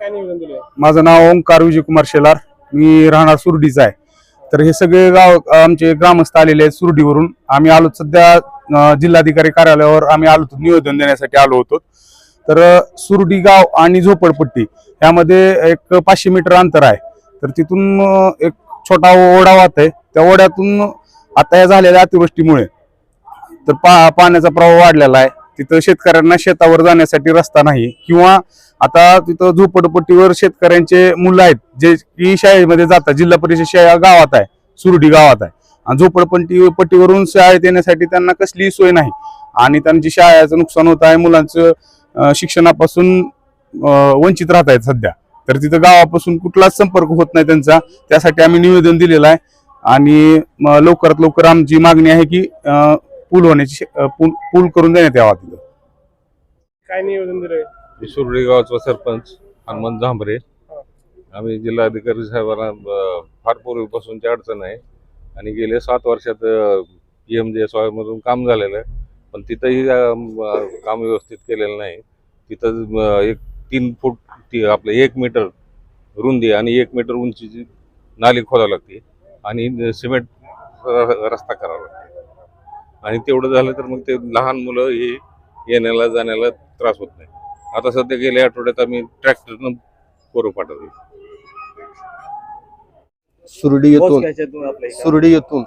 काय निवेदन माझं नाव ओंकार विजय कुमार शेलार. मी राहणार सुरडीचा आहे. तर हे सगळे गाव आमचे ग्रामस्थ आलेले आहेत सुरडीवरून. आम्ही आलो सध्या जिल्हाधिकारी कार्यालयावर आम्ही आलो होतो निवेदन देण्यासाठी आलो होतो. तर सुरडी गाव आणि झोपडपट्टी यामध्ये एक पाचशे मीटर अंतर आहे. तर तिथून एक छोटा ओढा वाहत आहे त्या ओढ्यातून आता या झालेल्या अतिवृष्टीमुळे तर पा पाण्याचा प्रवाह वाढलेला आहे. तिथं शेतकऱ्यांना शेतावर जाण्यासाठी रस्ता नाही. किंवा आता तिथं झोपडपट्टीवर शेतकऱ्यांचे मुलं आहेत जे की शाळेमध्ये जातात. जिल्हा परिषद शाळा गावात आहे सुरडी गावात आहे. आणि झोपडपट्टी पट्टीवरून शाळेत येण्यासाठी त्यांना कसलीही सोय नाही. आणि त्यांची शाळेचं नुकसान होत आहे मुलांचं शिक्षणापासून वंचित राहत आहेत सध्या. तर तिथं गावापासून कुठलाच संपर्क होत नाही त्यांचा. त्यासाठी आम्ही निवेदन दिलेलं आहे. आणि लवकरात लवकर आमची मागणी आहे की पूल होण्याची पूल पूल करून देण्यात यावा तिथं. काय दिलंय मी सुरडी गावचा सरपंच हनुमंत झांबरे. आम्ही जिल्हाधिकारी साहेबांना फार पूर्वीपासूनची अडचण आहे. आणि गेले सात वर्षात पी एम जे मधून काम झालेलं आहे. पण तिथंही काम व्यवस्थित केलेलं नाही. तिथं एक तीन फूट ती आपलं एक मीटर रुंदी आणि एक मीटर उंचीची नाली खोदावी लागते. आणि सिमेंट रस्ता करावा लागते. आणि तेवढं झालं तर मग ते लहान मुलं हे येण्याला जाण्याला त्रास होत नाही. आता सध्या गेल्या आठवड्यात आम्ही ट्रॅक्टरनं पोरं पाठवली. सुरडी येथून सुरडी येथून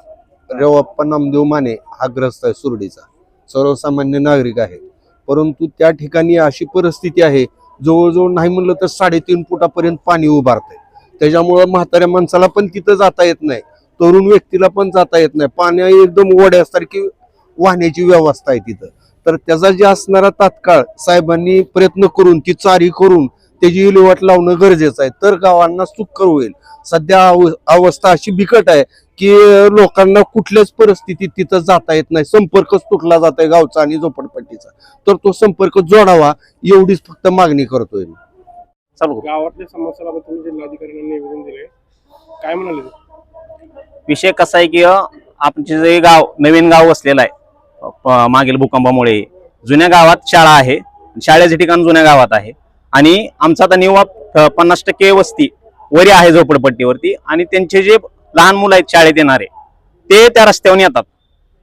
रेवप्पा नामदेव माने हा ग्रस्त आहे सुरडीचा. सर्वसामान्य नागरिक आहे. परंतु त्या ठिकाणी अशी परिस्थिती आहे जवळजवळ नाही म्हणलं तर साडेतीन फुटापर्यंत पाणी उभारतंय. त्याच्यामुळं म्हाताऱ्या माणसाला पण तिथं जाता येत नाही. तरुण व्यक्तीला पण जाता येत नाही. पाण्या एकदम ओढ्यासारखी वाहण्याची व्यवस्था आहे तिथं. तर त्याचा जे असणारा तात्काळ साहेबांनी प्रयत्न करून ती चारी करून त्याची विल्हेवाट लावणं गरजेचं आहे. तर गावांना सुखकर होईल. सध्या अव- अवस्था अशी बिकट आहे की लोकांना कुठल्याच परिस्थितीत तिथं जाता येत नाही. संपर्कच तुटला जात आहे गावचा आणि झोपडपट्टीचा. तर तो संपर्क जोडावा एवढीच फक्त मागणी करतोय मी. चालू करू. गावातल्या तुम्ही जिल्हाधिकाऱ्यांना निवेदन दिलंय. काय म्हणाले ते? विषय कसा आहे की अ, आमचे जे गाव नवीन गाव वसलेलं आहे प- मागील भूकंपामुळे. जुन्या गावात शाळा आहे शाळेचे ठिकाण जुन्या गावात आहे. आणि आमचा आता निवा अ, पन्नास टक्के वस्ती वरी आहे झोपडपट्टीवरती. आणि त्यांचे जे लहान मुलं आहेत शाळेत येणारे ते त्या रस्त्यावर येतात.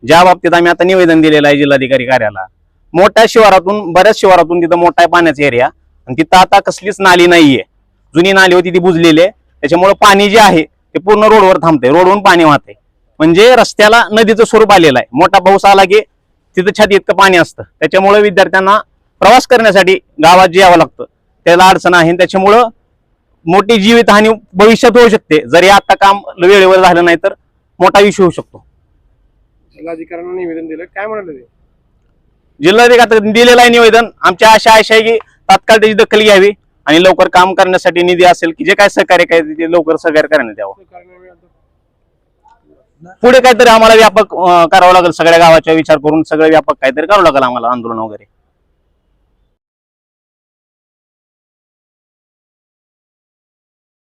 ज्या बाबतीत आम्ही आता निवेदन दिलेलं आहे जिल्हाधिकारी कार्याला. मोठ्या शिवारातून बऱ्याच शिवारातून तिथं मोठा आहे पाण्याचा एरिया आणि तिथं आता कसलीच नाली नाहीये. जुनी नाली होती ती बुजलेली आहे. त्याच्यामुळे पाणी जे आहे ते पूर्ण रोडवर थांबते रोडवरून पाणी वाहते म्हणजे रस्त्याला नदीचं स्वरूप आलेलं आहे. मोठा पाऊस आला की तिथं छाती इतकं पाणी असतं. त्याच्यामुळे विद्यार्थ्यांना प्रवास करण्यासाठी गावात जे यावं लागतं त्याला अडचण आहे. त्याच्यामुळं मोठी जीवितहानी भविष्यात होऊ शकते. जरी आता काम वेळेवर झालं नाही तर मोठा इश्यू होऊ शकतो. जिल्हाधिकाऱ्यांना निवेदन दिलं. काय म्हणाले जिल्हाधिकारी दिलेलं आहे निवेदन. आमच्या आशा अशा आहे की तात्काळ त्याची दखल घ्यावी आणि लवकर काम करण्यासाठी निधी असेल की जे काय सहकार्य काय ते लवकर सहकार्य करण्यात यावं. पुढे काहीतरी आम्हाला व्यापक करावं लागेल सगळ्या गावाचा विचार करून सगळं व्यापक काहीतरी करावं लागेल आम्हाला आंदोलन वगैरे.